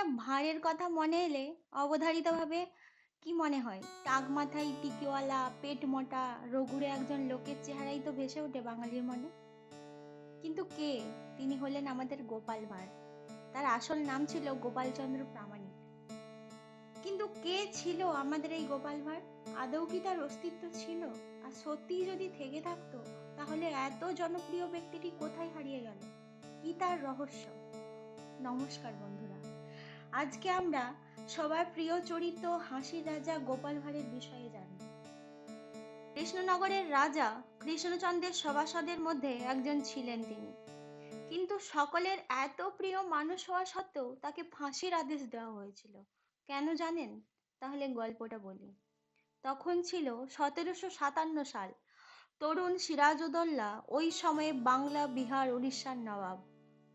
একটা ভাঁড়ের কথা মনে এলে অবধারিতভাবে কি মনে হয়? টাক মাথায় টিকিওয়ালা, পেট মোটা, রঘুরে একজন লোকের চেহারাই তো ভেসে ওঠে বাঙালির মনে। কিন্তু কে? তিনি হলেন আমাদের গোপাল ভাঁড়। তার আসল নাম ছিল গোপালচন্দ্র প্রামাণিক। কিন্তু কে ছিল আমাদের এই গোপাল ভাঁড়? আদৌ কি তার অস্তিত্ব ছিল? আর সত্যিই যদি থেকে থাকতো, তাহলে এত জনপ্রিয় ব্যক্তিটি কোথায় হারিয়ে গেল? কি তার রহস্য? নমস্কার বন্ধুরা। আজকে আমরা সবার প্রিয় চরিত্র হাসির রাজা গোপাল ভাঁড়ের বিষয়ে জানব। কৃষ্ণনগরের রাজা কৃষ্ণচন্দ্রের সভাসদের মধ্যে একজন ছিলেন তিনি। কিন্তু সকলের এত প্রিয় মানুষ হওয়া সত্ত্বেও তাকে ফাঁসির আদেশ দেওয়া হয়েছিল। কেন জানেন? তাহলে গল্পটা বলি। তখন ছিল সতেরোশো সাতান্ন সাল। তরুণ সিরাজউদ্দৌলা ওই সময়ে বাংলা, বিহার, উড়িষ্যার নবাব।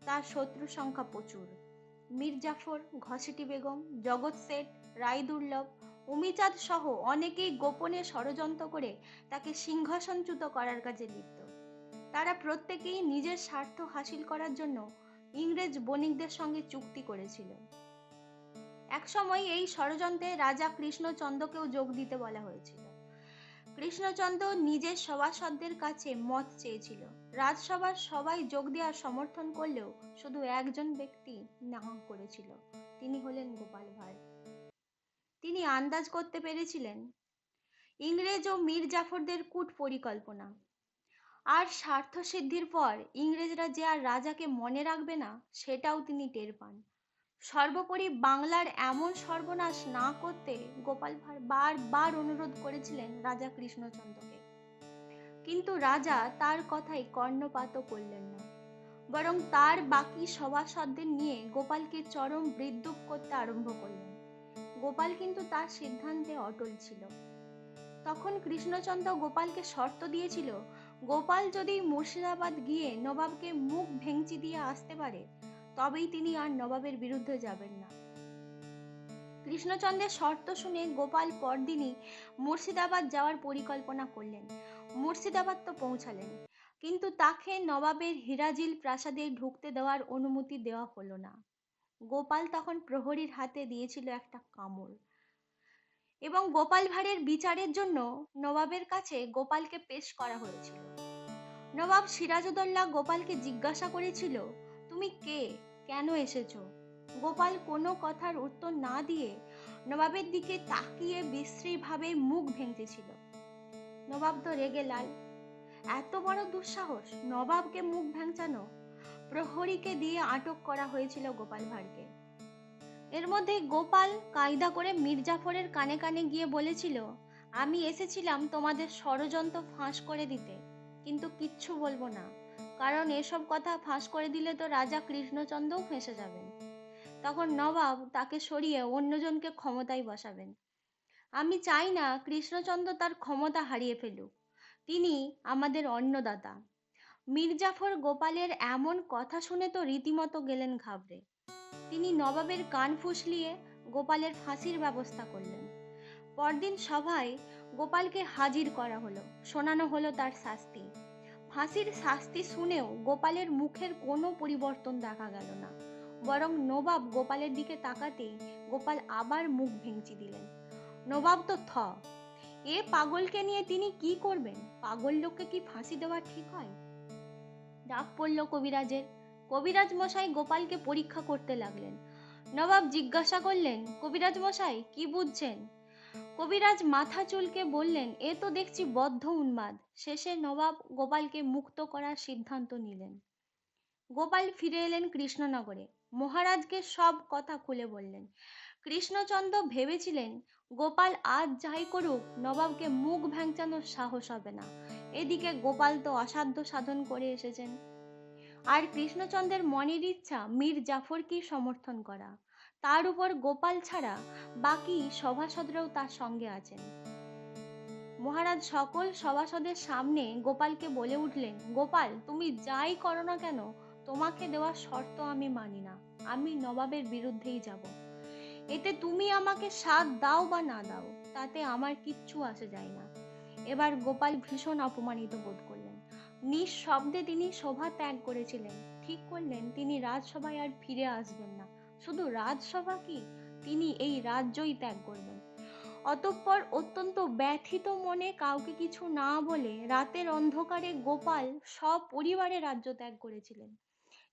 তার শত্রু সংখ্যা প্রচুর। মীর জাফর ঘসেটি বেগম, জগৎ শেঠ রায়দুর্লভ উমিচাঁদ সহ অনেকেই গোপনে ষড়যন্ত্র করে তাকে সিংহাসনচ্যুত করার কাজে লিপ্ত। তারা প্রত্যেকেই নিজের স্বার্থ হাসিল করার জন্য ইংরেজ বণিকদের সঙ্গে চুক্তি করেছিল। একসময় এই ষড়যন্ত্রে রাজা কৃষ্ণচন্দ্রকেও যোগ দিতে বলা হয়েছিল। কৃষ্ণচন্দ্র নিজের সভাসদদের কাছে মত চেয়েছিল। রাজসভার সবাই যোগ দেওয়ার সমর্থন করলেও শুধু একজন ব্যক্তি না করেছিল। তিনি হলেন গোপাল ভাঁড়। তিনি আন্দাজ করতে পেরেছিলেন, ইংরেজ ও মীর জাফরদের কূট পরিকল্পনা। আর স্বার্থ সিদ্ধির পর ইংরেজরা যে আর রাজাকে মনে রাখবে না, সেটাও তিনি টের পান। সর্বোপরি বাংলার এমন সর্বনাশ না করতে গোপাল ভাঁড় বারবার অনুরোধ করেছিলেন রাজা কৃষ্ণচন্দ্রকে। কিন্তু রাজা তার কথাই কর্ণপাতও করলেন না। বরং তার বাকি সভাসদদের নিয়ে গোপালকে চরম বিদ্রুপ করতে আরম্ভ করলেন। গোপাল কিন্তু তার সিদ্ধান্তে অটল ছিল। তখন কৃষ্ণচন্দ্র গোপালকে শর্ত দিয়েছিল, গোপাল যদি মুর্শিদাবাদ গিয়ে নবাবকে মুখ ভেঙচি দিয়ে আসতে পারে তবেই তিনি আর নবাবের বিরুদ্ধে যাবেন না। কৃষ্ণচন্দ্রের শর্ত শুনে গোপাল পরদিনই মুর্শিদাবাদ যাওয়ার পরিকল্পনা করলেন। মুর্শিদাবাদ তো পৌঁছালেন, কিন্তু তাকে নবাবের হিরাজিল প্রাসাদে ঢুকতে দেওয়ার অনুমতি দেওয়া হলো না। গোপাল তখন প্রহরীর হাতে দিয়েছিল একটা কামড়। এবং গোপাল ভাঁড়ের বিচারের জন্য নবাবের কাছে গোপালকে পেশ করা হয়েছিল। নবাব সিরাজউদ্দৌলা গোপালকে জিজ্ঞাসা করেছিল, তুমি কে? কেন এসেছ? গোপাল কোনো কথার উত্তর না দিয়ে নবাবের দিকে তাকিয়ে বিশ্রীভাবে মুখ ভেঙতেছিল নবাব তো রেগে লাল। এত বড় দুঃসাহস, নবাবকে মুখ ভেঙচানো, প্রহরীকে দিয়ে আটক করা হয়েছিল গোপাল ভাঁড়কে। এর মধ্যে গোপাল কায়দা করে মির্জাফরের কানে কানে গিয়ে বলেছিল, আমি এসেছিলাম তোমাদের ষড়যন্ত্র ফাঁস করে দিতে, কিন্তু কিচ্ছু বলব না। কারণ এসব কথা ফাঁস করে দিলে তো রাজা কৃষ্ণচন্দ্রও ফেঁসে যাবেন। তখন নবাব তাকে সরিয়ে অন্যজনকে ক্ষমতায় বসাবেন। আমি চাই না কৃষ্ণচন্দ্র তার ক্ষমতা হারিয়ে ফেলুক। তিনি আমাদের অন্নদাতা। মির্জাফর গোপালের এমন কথা শুনে তো রীতিমতো গেলেন ঘাবড়ে। তিনি নবাবের কান ফুসলিয়ে গোপালের ফাঁসির ব্যবস্থা করলেন। পরদিন সভায় গোপালকে হাজির করা হলো, শোনানো হলো তার শাস্তি। ফাঁসির শাস্তি শুনেও গোপালের মুখের কোনো পরিবর্তন দেখা গেল না। বরং নবাব গোপালের দিকে তাকাতেই গোপাল আবার মুখ ভেঙচি দিলেন। নবাব তো থ, এ পাগলকে নিয়ে তিনি কি করবেন? পাগল লোককে কি ফাঁসি দেওয়া ঠিক হয়? ডাক পড়ল কবিরাজের। কবিরাজ মশাই গোপালকে পরীক্ষা করতে লাগলেন। নবাব জিজ্ঞাসা করলেন, কবিরাজ মশাই, কি বুঝছেন? কবিরাজ মাথা চুলকে বললেন, এ তো দেখছি বদ্ধ উন্মাদ। শেষে নবাব গোপালকে মুক্ত করার সিদ্ধান্ত নিলেন। গোপাল ফিরে এলেন কৃষ্ণনগরে। মহারাজকে সব কথা খুলে বললেন। কৃষ্ণচন্দ্র ভেবেছিলেন, গোপাল আজ যাই করুক, নবাবকে মুখ ভ্যাংচানোর সাহস হবে না। এদিকে গোপাল তো অসাধ্য সাধন করে এসেছেন। আর কৃষ্ণচন্দ্রের মনের ইচ্ছা মীর জাফরকেই সমর্থন করা। তার উপর গোপাল ছাড়া বাকি সভাসদরাও তার সঙ্গে আছেন। মহারাজ সকল সভাসদের সামনে গোপালকে বলে উঠলেন, গোপাল, তুমি যাই করো না কেন? তোমাকে দেওয়া শর্ত আমি মানি না। আমি নবাবের বিরুদ্ধেই যাব। এতে তুমি আমাকে সাথ দাও বা না দাও, তাতে আমার কিচ্ছু আসে যায় না। এবার গোপাল ভীষণ অপমানিত বোধ করলেন। নিঃশব্দে তিনি সভা ত্যাগ করেছিলেন। ঠিক করলেন, তিনি রাজসভায় আর ফিরে আসবেন না। শুধু রাজসভা কি? তিনি এই রাজ্যই ত্যাগ করবেন। অতঃপর অত্যন্ত ব্যথিত মনে কাউকে কিছু না বলে রাতের অন্ধকারে গোপাল সপরিবারে রাজ্য ত্যাগ করেছিলেন।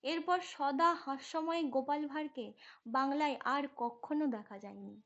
এরপর সদা হাস্যময় গোপাল ভাঁড়কে বাংলায় আর কখনো দেখা যায়নি।